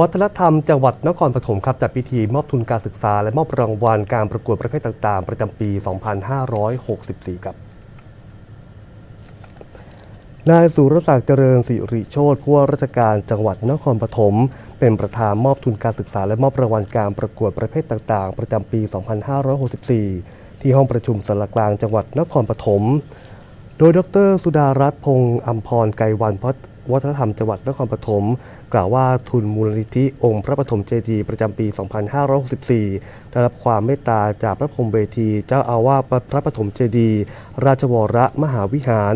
วัฒนธรรมจังหวัดนครปฐมครับจัดพิธีมอบทุนการศึกษา และมอบรางวัลการประกวดประเภทต่าง ๆ ประจำปี 2564 ครับนายสุรศักดิ์เจริญสิริโชตผู้ว่าราชการจังหวัดนครปฐมเป็นประธานมอบทุนการศึกษา และมอบรางวัลการประกวดประเภทต่างๆ ประจำปี 2564 ที่ห้องประชุมสารกลางจังหวัดนครปฐมโดยดร สุดารัตน์พงษ์อัมพรไกรวันพ วัฒนธรรมจังหวัดนครปฐมกล่าวว่าทุนมูลนิธิองค์พระปฐมเจดีย์ประจำปี 2564 ได้รับความเมตตาจากพระพรมเวที เจ้าอาวาสพระปฐมเจดีย์ราชวรมหาวิหาร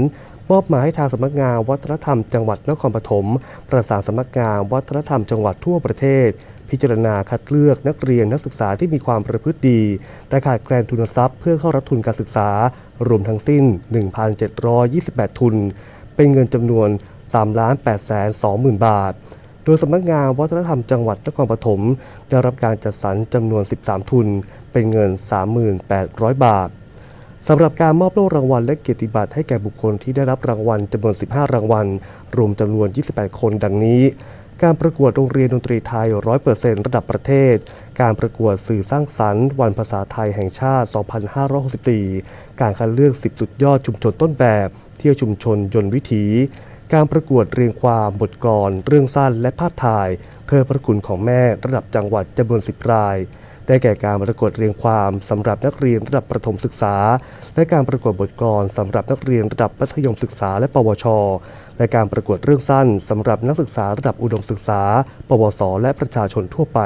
มอบหมายให้ทางสำนักงานวัฒนธรรมจังหวัดนครปฐมประสานสำนักงานวัฒนธรรมจังหวัดทั่วประเทศ พิจารณาคัดเลือกนักเรียนนักศึกษาที่มีความประพฤติดี แต่ขาดแคลนทุนทรัพย์เพื่อเข้ารับทุนการศึกษารวมทั้งสิ้น 1,728 ทุน เป็นเงินจำนวน 3 8 2 0 0 0 0บาท โดยสำนักงานวัฒนธรรมจังหวัดนครปฐมได้รับการจัดสรรจำนวน 13 ทุน เป็นเงิน 3,800 บาทสำหรับการมอบโล่รางวัลและเกียรติบัตรให้แก่บุคคลที่ได้รับรางวัลจำนวน 15 รางวัล รวมจำนวน 28 คนดังนี้ การประกวดโรงเรียนดนตรีไทย 100%ระดับประเทศ การประกวดสื่อสร้างสรรค์ วันภาษาไทยแห่งชาติ 2564 การคัดเลือก 10 สุดยอดชุมชนต้นแบบ เที่ยวชุมชนยนต์วิถี การประกวดเรียงความบทกลอน เรื่องสั้นและภาพถ่ายเพื่อพระคุณของแม่ระดับจังหวัดจำนวน10ราย ได้แก่การประกวดเรียงความสำหรับนักเรียนระดับประถมศึกษา และการประกวดบทกลอนสำหรับนักเรียนระดับมัธยมศึกษาและปวช และการประกวดเรื่องสั้นสำหรับนักศึกษาระดับอุดมศึกษา ปวส และประชาชนทั่วไป